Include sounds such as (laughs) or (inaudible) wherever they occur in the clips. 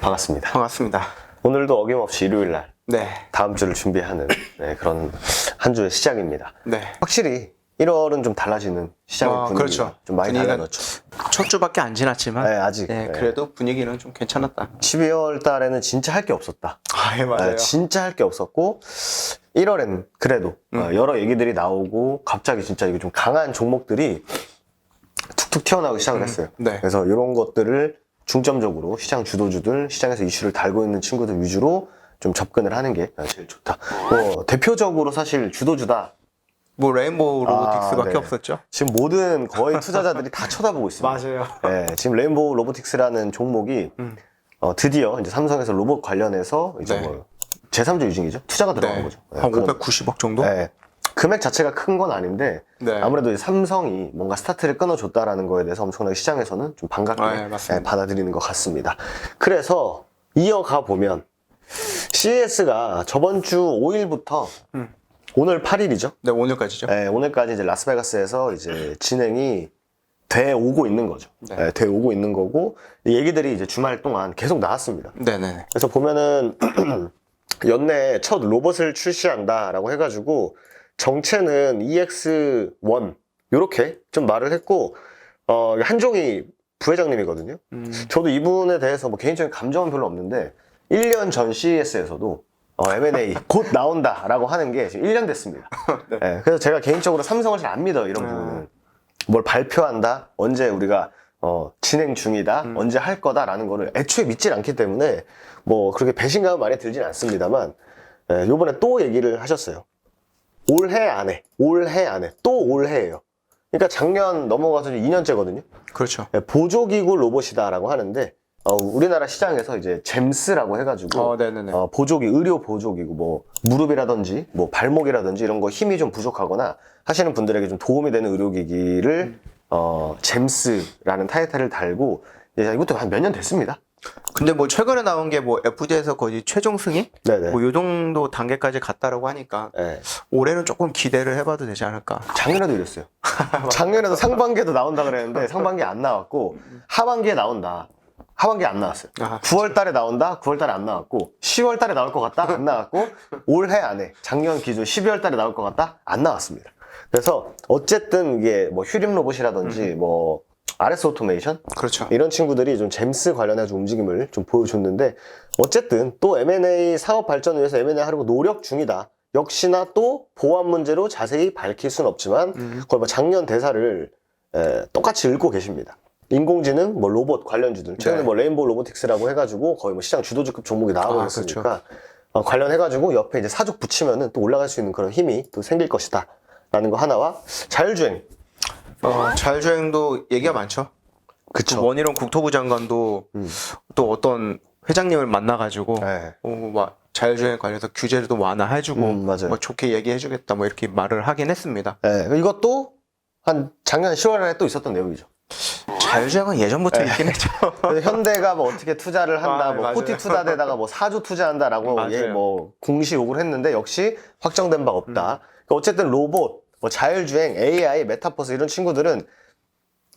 반갑습니다. 반갑습니다. 오늘도 어김없이 일요일 날 네. 다음 주를 준비하는 네, 그런 한 주의 시작입니다. 네. 확실히 1월은 좀 달라지는 시장의 아, 분위기가 그렇죠. 좀 많이 분위기가 달라졌죠. 첫 주밖에 안 지났지만 네, 아직. 네, 네. 그래도 분위기는 좀 괜찮았다. 12월 달에는 진짜 할 게 없었다. 아, 예, 네, 진짜 할 게 없었고 1월엔 그래도 음. 어, 여러 얘기들이 나오고 갑자기 진짜 이거 좀 강한 종목들이 툭툭 튀어나오기 시작을 했어요. 네. 그래서 이런 것들을 중점적으로 시장 주도주들, 시장에서 이슈를 달고 있는 친구들 위주로 좀 접근을 하는 게 제일 좋다. 뭐 대표적으로 사실 주도주다. 뭐 레인보우 로보틱스밖에 네. 없었죠. 지금 모든 거의 (laughs) 투자자들이 다 쳐다보고 있습니다. 맞아요. 네, 지금 레인보우 로보틱스라는 종목이 음. 어, 드디어 이제 삼성에서 로봇 관련해서 이제 네. 뭐 제3주 유징이죠. 투자가 들어간 네. 거죠. 네, 한 그런- 590억 정도? 네. 금액 자체가 큰 건 아닌데 네. 아무래도 삼성이 뭔가 스타트를 끊어줬다라는 거에 대해서 엄청나게 시장에서는 좀 반갑게 네, 맞습니다. 네, 받아들이는 것 같습니다. 그래서 이어가 보면 CES가 저번 주 5일부터 음. 오늘 8일이죠. 네, 오늘까지죠. 네, 오늘까지 이제 라스베가스에서 이제 진행이 돼 오고 있는 거죠. 네. 네, 돼 오고 있는 거고 이 얘기들이 이제 주말 동안 계속 나왔습니다. 네, 네. 그래서 보면은 (clears throat) 연내 첫 로봇을 출시한다라고 해가지고 정체는 EX1 이렇게 좀 말을 했고 어 한종희 부회장님이거든요. 음, 저도 이분에 대해서 뭐 개인적인 감정은 별로 없는데 1년 전 CES에서도 어, M&A (laughs) 곧 나온다라고 하는 게 지금 1년 됐습니다. (laughs) 네. 예, 그래서 제가 개인적으로 삼성을 잘 안 믿어 요 이런 아. 부분은 뭘 발표한다 언제 우리가 어, 진행 중이다 음. 언제 할 거다라는 거를 애초에 믿질 않기 때문에 뭐 그렇게 배신감은 많이 들진 않습니다만 예, 요번에 또 얘기를 하셨어요 올해 안에 올해 안에 또 올해예요 그러니까 작년 넘어가서 이제 2년째거든요 그렇죠. 예, 보조기구 로봇이다라고 하는데 어, 우리나라 시장에서 이제 잼스라고 해가지고 어, 네, 네, 네. 어, 보조기, 의료 보조기구, 뭐, 무릎이라든지, 뭐, 발목이라든지 이런 거 힘이 좀 부족하거나 하시는 분들에게 좀 도움이 되는 의료기기를, 음. 어, 잼스라는 타이틀을 달고, 이제 이것도 한 몇 년 됐습니다. 근데 뭐 최근에 나온 게 뭐 FDA에서 거의 최종 승인? 네네. 뭐요 정도 단계까지 갔다라고 하니까 예. 올해는 조금 기대를 해봐도 되지 않을까. 작년에도 이랬어요. 작년에도 상반기에도 나온다 그랬는데 상반기에 안 나왔고, 하반기에 나온다. 하반기에 안 나왔어요. 아, 9월 달에 나온다? 9월 달에 안 나왔고, 10월 달에 나올 것 같다? 안 나왔고, 올해 안에, 작년 기준 12월 달에 나올 것 같다? 안 나왔습니다. 그래서, 어쨌든 이게 뭐 휴림 로봇이라든지, 뭐, RS 오토메이션? 그렇죠. 이런 친구들이 좀 잼스 관련해서 움직임을 좀 보여줬는데, 어쨌든 또 M&A 사업 발전을 위해서 M&A 하려고 노력 중이다. 역시나 또 보안 문제로 자세히 밝힐 수는 없지만, 음. 거의 뭐 작년 대사를 에, 똑같이 읽고 계십니다. 인공지능, 뭐 로봇 관련주들 최근에 네. 뭐 레인보우 로보틱스라고 해가지고 거의 뭐 시장 주도주급 종목이 나오고 아, 있으니까 어, 관련해가지고 옆에 이제 사족 붙이면은 또 올라갈 수 있는 그런 힘이 또 생길 것이다. 라는 거 하나와 자율주행. 어, 자율주행도 얘기가 많죠. 그쵸. 그 원희룡 국토부 장관도 음. 또 어떤 회장님을 만나가지고 네. 어, 막 자율주행 관련해서 규제도 완화해주고 음, 맞아요. 뭐 좋게 얘기해주겠다 뭐 이렇게 말을 하긴 했습니다. 네, 이것도 한 작년 10월에 또 있었던 내용이죠. 자율주행은 예전부터 있긴 했죠. (laughs) 그래서 현대가 뭐 어떻게 투자를 한다, 아, 뭐 맞아요. 코티 투자대다가 뭐 사주 투자한다라고 (laughs) 맞아요. 예, 뭐 공시 요구를 했는데 역시 확정된 바 없다. 음. 그러니까 어쨌든 로봇, 뭐 자율주행, AI, 메타버스 이런 친구들은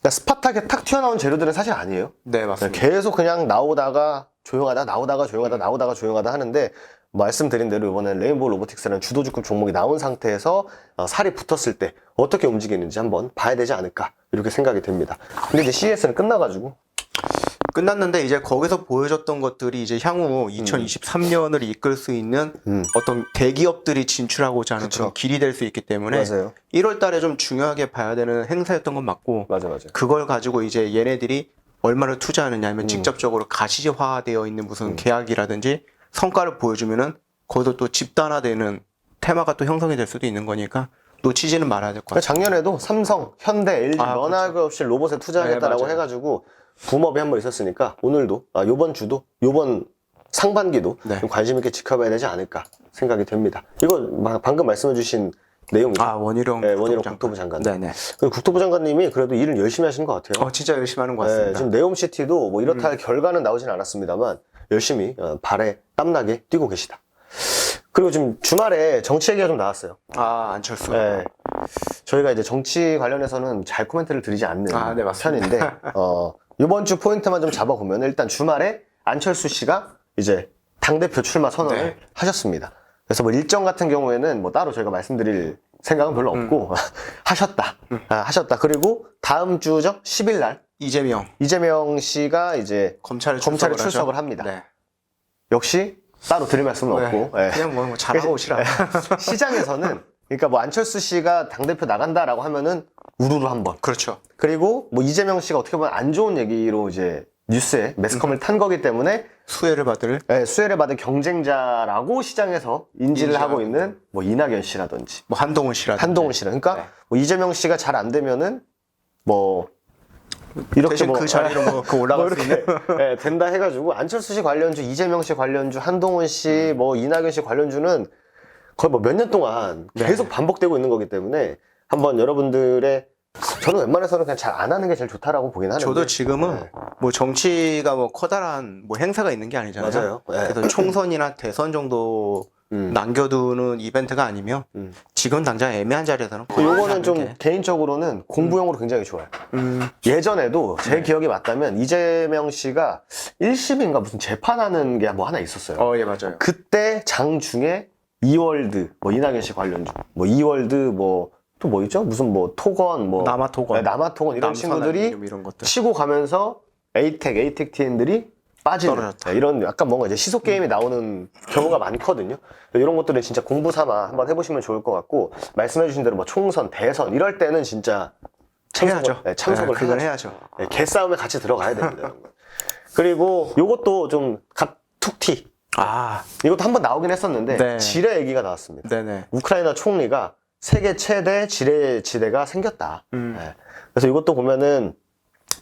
그냥 스파타게 탁 튀어나온 재료들은 사실 아니에요. 네 맞습니다. 계속 그냥 나오다가 조용하다, 나오다가 조용하다, 나오다가 조용하다 하는데 말씀드린 대로 이번에 레인보우 로보틱스라는 주도주급 종목이 나온 상태에서 어, 살이 붙었을 때 어떻게 움직이는지 한번 봐야 되지 않을까 이렇게 생각이 됩니다. 근데 이제 CES는 끝나가지고 끝났는데 이제 거기서 보여줬던 것들이 이제 향후 2023년을 이끌 수 있는 음. 어떤 대기업들이 진출하고자 하는 그쵸. 그런 길이 될 수 있기 때문에 맞아요. 1월 달에 좀 중요하게 봐야 되는 행사였던 건 맞고 맞아 맞아. 그걸 가지고 이제 얘네들이 얼마를 투자하느냐 음. 하면 직접적으로 가시화되어 있는 무슨 계약이라든지 성과를 보여주면은 거기서 또 집단화되는 테마가 또 형성이 될 수도 있는 거니까 놓치지는 말아야 될 것 같아요. 작년에도 삼성, 현대, LG 아, 면하게 없이 로봇에 네, 투자하겠다라고 맞아요. 해가지고 붐업이 한 번 있었으니까 오늘도 아, 요번 주도 요번 상반기도 네. 좀 관심 있게 지켜봐야 되지 않을까 생각이 됩니다. 이거 마- 방금 말씀해주신 내용이죠. 아 원희룡 네, 원희룡. 국토부 장관. 네네. 그 국토부 장관님이 그래도 일을 열심히 하시는 것 같아요. 어 진짜 열심히 하는 것 네, 같습니다. 음. 지금 네옴시티도 뭐 이렇다 할 결과는 나오진 않았습니다만 열심히 어, 발에 땀나게 뛰고 계시다. 그리고 지금 주말에 정치 얘기가 좀 나왔어요. 아 안철수. 네. 저희가 이제 정치 관련해서는 잘 코멘트를 드리지 않는 아, 네. 편인데, (laughs) 어, 이번 주 포인트만 좀 잡아보면 일단 주말에 안철수 씨가 이제 당 대표 출마 선언을 네. 하셨습니다. 그래서 뭐 일정 같은 경우에는 뭐 따로 저희가 말씀드릴 생각은 별로 없고 (laughs) 하셨다. 아, 하셨다. 그리고 다음 주죠? 10일 날 이재명 이재명 씨가 이제 검찰에 검찰에 출석을, 출석을. 합니다. 네. 역시 따로 드릴 말씀은 네. 없고 예. 그냥 뭐, 뭐 잘하고 오시라. (laughs) 시장에서는 그러니까 뭐 안철수 씨가 당 대표 나간다라고 하면은 우르르 한번 그렇죠. 그리고 뭐 이재명 씨가 어떻게 보면 안 좋은 얘기로 이제 뉴스에 매스컴을 탄 거기 때문에 수혜를 받을 예, 수혜를 받은 경쟁자라고 시장에서 인지를 인지하고 하고 있는 뭐 이낙연 씨라든지 뭐 한동훈 씨라든지 한동훈 씨라 그러니까 네. 뭐 이재명 씨가 잘 안 되면은 뭐 이렇게 뭐 그 자리로 뭐 그 올라갈 뭐수 이렇게 있는 (laughs) 예, 된다 해가지고 안철수 씨 관련주, 이재명 씨 관련주, 한동훈 씨, 뭐 이낙연 씨 관련주는 거의 뭐 몇 년 동안 네. 계속 반복되고 있는 거기 때문에 한번 여러분들의 저는 웬만해서는 그냥 잘 안 하는 게 제일 좋다라고 보긴 하는데 저도 지금은 네. 뭐 정치가 뭐 커다란 뭐 행사가 있는 게 아니잖아요. 맞아요. 네. 그래서 총선이나 대선 정도 음. 남겨두는 이벤트가 아니면 음. 지금 당장 애매한 자리에서는 거의 요거는 좀 게. 개인적으로는 공부용으로 굉장히 좋아요. 음, 예전에도 제 네. 기억이 맞다면 이재명 씨가 1심인가 무슨 재판하는 게 뭐 하나 있었어요. 어, 예, 맞아요. 그때 장 중에 이월드 뭐 이낙연 씨 관련주 뭐 이월드 뭐 또 뭐 있죠 무슨 뭐 토건 뭐 남아토건, 네, 남아토건 이런 친구들이 이런. 치고 가면서 에이텍 에이텍 TN들이 빠지는 떨어졌다. 네, 이런 약간 뭔가 이제 시속 게임이 나오는 경우가 많거든요. 이런 것들은 진짜 공부 삼아 한번 해보시면 좋을 것 같고 말씀해주신 대로 뭐 총선 대선 이럴 때는 진짜 참석을, 해야죠. 네, 참석을 네, 그건 해야죠. 해야죠. 네, 개싸움에 같이 들어가야 됩니다. 그리고 요것도 좀 갑, 툭튀 아, 이것도 한번 나오긴 했었는데 네. 지뢰 얘기가 나왔습니다. 네네. 우크라이나 총리가 세계 최대 지뢰 지대가 생겼다. 음. 네. 그래서 이것도 보면은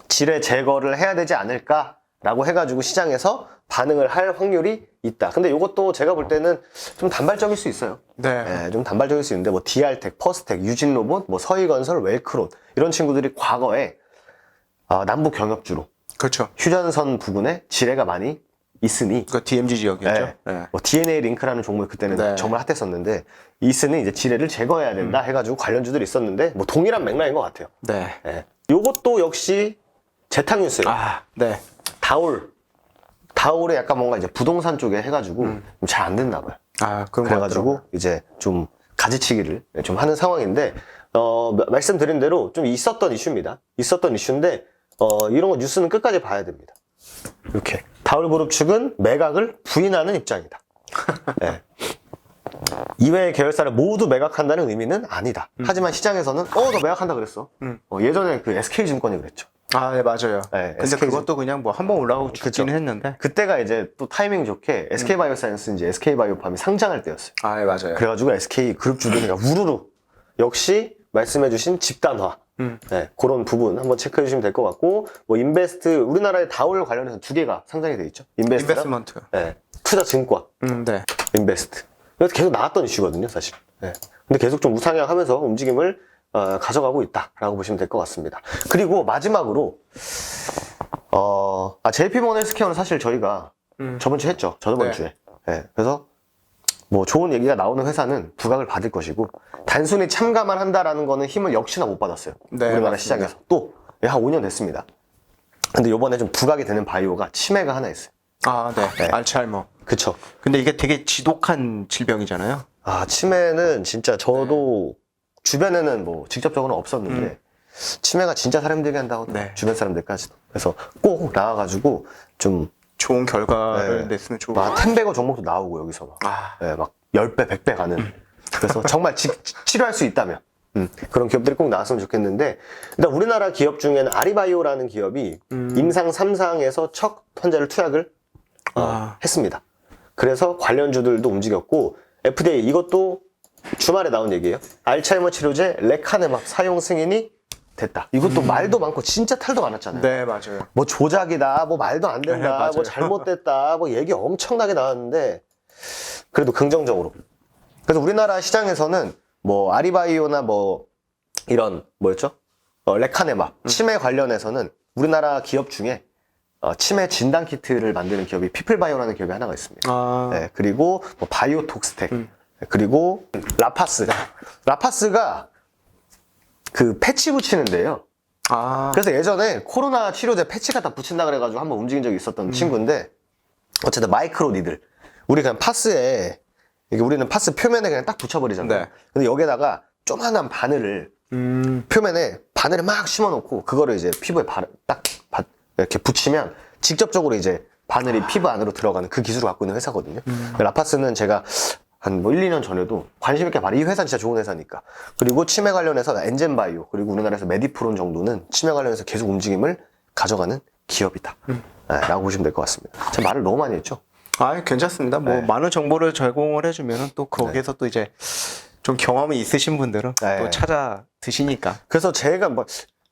지뢰 제거를 해야 되지 않을까 라고 해가지고 시장에서 반응을 할 확률이 있다. 근데 이것도 제가 볼 때는 좀 단발적일 수 있어요. 네. 네, 좀 단발적일 수 있는데 뭐 DR텍, 퍼스텍, 유진로봇, 뭐 서희건설, 웰크론 이런 친구들이 과거에 아, 남북 경협주로 그렇죠. 휴전선 부근에 지뢰가 많이 있으니 그 DMZ 지역이었죠. 네. 네. 뭐 DNA 링크라는 종목이 그때는 네. 정말 핫했었는데 이스는 이제 지뢰를 제거해야 된다 해가지고 관련주들이 있었는데 뭐 동일한 맥락인 것 같아요. 네. 예. 요것도 역시 재탕 뉴스예요. 아, 네. 다올 다올에 약간 뭔가 이제 부동산 쪽에 해가지고 잘안 됐나 봐요. 아, 그런 거 그래가지고 이제 좀 가지치기를 좀 하는 상황인데 어, 마- 말씀드린 대로 좀 있었던 이슈입니다. 있었던 이슈인데 어, 이런 거 뉴스는 끝까지 봐야 됩니다. 이렇게 다울그룹 측은 매각을 부인하는 입장이다. (laughs) 네. 이외의 계열사를 모두 매각한다는 의미는 아니다. 하지만 시장에서는 어, 너 매각한다 그랬어. 음. 어, 예전에 그 SK증권이 그랬죠. 아, 네, 맞아요. 네, 근데 SK 그것도 그냥 뭐 한 번 올라가고 죽기는 했는데. 그때가 이제 또 타이밍 좋게 SK바이오사이언스 이제 SK바이오팜이 상장할 때였어요. 아, 네, 맞아요. 그래가지고 SK 그룹 그냥 우르르 역시 말씀해주신 집단화 음. 네, 그런 부분 한번 체크해 주시면 될 것 같고 뭐 인베스트 우리나라의 다올 관련해서 두 개가 상장이 돼 있죠 인베스트랑 인베스먼트. 네, 투자 증권 음, 네. 인베스트 그래서 계속 나왔던 이슈거든요 사실 네. 근데 계속 좀 우상향하면서 움직임을 어, 가져가고 있다라고 보시면 될 것 같습니다 그리고 마지막으로 어, 아, JP모건 헬스케어는 사실 저희가 음. 저번 주에 했죠 저번 네. 주에 네, 그래서 뭐 좋은 얘기가 나오는 회사는 부각을 받을 것이고 단순히 참가만 한다라는 거는 힘을 역시나 못 받았어요. 네, 우리나라 맞습니다. 시장에서 또 한 5년 됐습니다. 근데 요번에 좀 부각이 되는 바이오가 치매가 하나 있어요. 아, 네. 네. 알츠하이머. 그쵸. 근데 이게 되게 지독한 질병이잖아요. 아, 치매는 진짜 저도 주변에는 뭐 직접적으로는 없었는데 치매가 진짜 사람 들게 한다고 음. 네. 주변 사람들까지도. 그래서 꼭 나와가지고 좀 좋은 결과를 네. 냈으면 좋을 막 텐베거 종목도 나오고 여기서 막. 아, 예, 막 10배, 100배 가는. 그래서 (laughs) 정말 치, 치료할 수 있다면. 음, 그런 기업들이 꼭 나왔으면 좋겠는데, 일단 우리나라 기업 중에는 아리바이오라는 기업이 음. 임상 3상에서 첫 환자를 투약을 어, 아. 했습니다. 그래서 관련주들도 움직였고, FDA 이것도 주말에 나온 얘기예요. 알츠하이머 치료제 레카네막 사용 승인이 됐다. 이것도 말도 많고 진짜 탈도 많았잖아요. 음. 네, 맞아요. 뭐 조작이다, 뭐 말도 안 네, 된다, 맞아요. 뭐 잘못됐다, 뭐 얘기 엄청나게 나왔는데 그래도 긍정적으로. 그래서 우리나라 시장에서는 뭐 아리바이오나 뭐 이런 뭐였죠? 어, 레카네마 음. 치매 관련해서는 우리나라 기업 중에 어, 치매 진단 키트를 만드는 기업이 피플바이오라는 기업이 하나가 있습니다. 아, 네, 그리고 뭐 바이오톡스텍 음. 그리고 라파스 라파스가 그 패치 붙이는데요. 아, 그래서 예전에 코로나 치료제 패치 갖다 붙인다 그래가지고 한번 움직인 적이 있었던 친구인데 어쨌든 마이크로 니들. 우리 그냥 파스에 이게 우리는 파스 표면에 그냥 딱 붙여버리잖아요. 네. 근데 여기다가 조만한 바늘을 음. 표면에 바늘을 막 심어놓고 그거를 이제 피부에 바, 딱 바- 이렇게 붙이면 직접적으로 이제 바늘이 피부 안으로 들어가는 그 기술을 갖고 있는 회사거든요. 라파스는 제가 한 뭐 1, 2년 전에도 관심 있게 봐라. 이 회사는 진짜 좋은 회사니까. 그리고 치매 관련해서 엔젠바이오 그리고 우리나라에서 메디프론 정도는 치매 관련해서 계속 움직임을 가져가는 기업이다. 네, 라고 보시면 될 것 같습니다. 제가 말을 너무 많이 했죠. 아, 괜찮습니다. 뭐 네. 많은 정보를 제공을 해주면 또 거기에서 또 이제 좀 경험이 있으신 분들은 네. 또 찾아 드시니까. 그래서 제가 뭐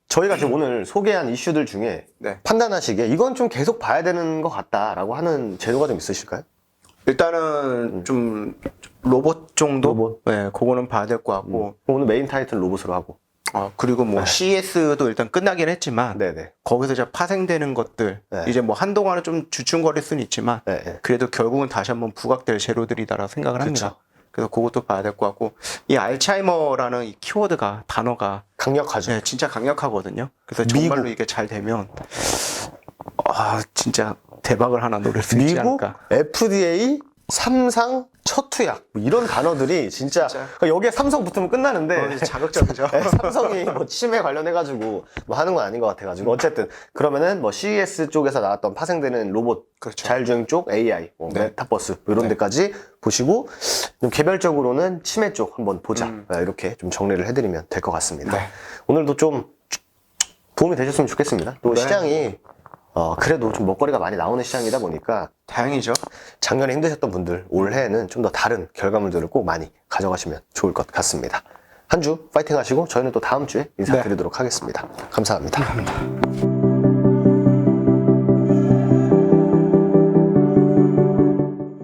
저희가 지금 오늘 소개한 이슈들 중에 네. 판단하시기에 이건 좀 계속 봐야 되는 것 같다라고 하는 제도가 좀 있으실까요? 일단은 좀 로봇 정도? 로봇. 네, 그거는 봐야 될 것 같고. 오늘 메인 타이틀 로봇으로 하고. 아, 그리고 뭐 CS도 일단 끝나긴 했지만 네네. 거기서 이제 파생되는 것들 네. 이제 뭐 한동안은 좀 주춤거릴 수는 있지만 네, 네. 그래도 결국은 다시 한번 부각될 재료들이다라고 생각을 합니다. 그래서 그것도 봐야 될 것 같고 이 알츠하이머라는 이 키워드가 단어가 강력하죠. 네, 진짜 강력하거든요. 그래서 정말로. 이게 잘 되면 아 진짜 대박을 하나 노릴 수 있지 미국 않을까. FDA 삼상 첫 투약 뭐 이런 단어들이 진짜, 진짜. 그러니까 여기에 삼성 붙으면 끝나는데 어, 자극적이죠. (laughs) 네, 삼성이 뭐 치매 관련해가지고 뭐 하는 건 아닌 것 같아가지고 어쨌든 그러면은 뭐 CES 쪽에서 나왔던 파생되는 로봇 그렇죠. 자율주행 쪽 AI 뭐 네. 메타버스 뭐 이런 네. 데까지 보시고 좀 개별적으로는 치매 쪽 한번 보자 음. 네, 이렇게 좀 정리를 해드리면 될 것 같습니다. 네. 오늘도 좀 도움이 되셨으면 좋겠습니다. 또 네. 시장이 어, 그래도 좀 먹거리가 많이 나오는 시장이다 보니까 다행이죠. 작년에 힘드셨던 분들 올해에는 좀 더 다른 결과물들을 꼭 많이 가져가시면 좋을 것 같습니다. 한 주 파이팅 하시고 저희는 또 다음 주에 인사드리도록 하겠습니다 감사합니다.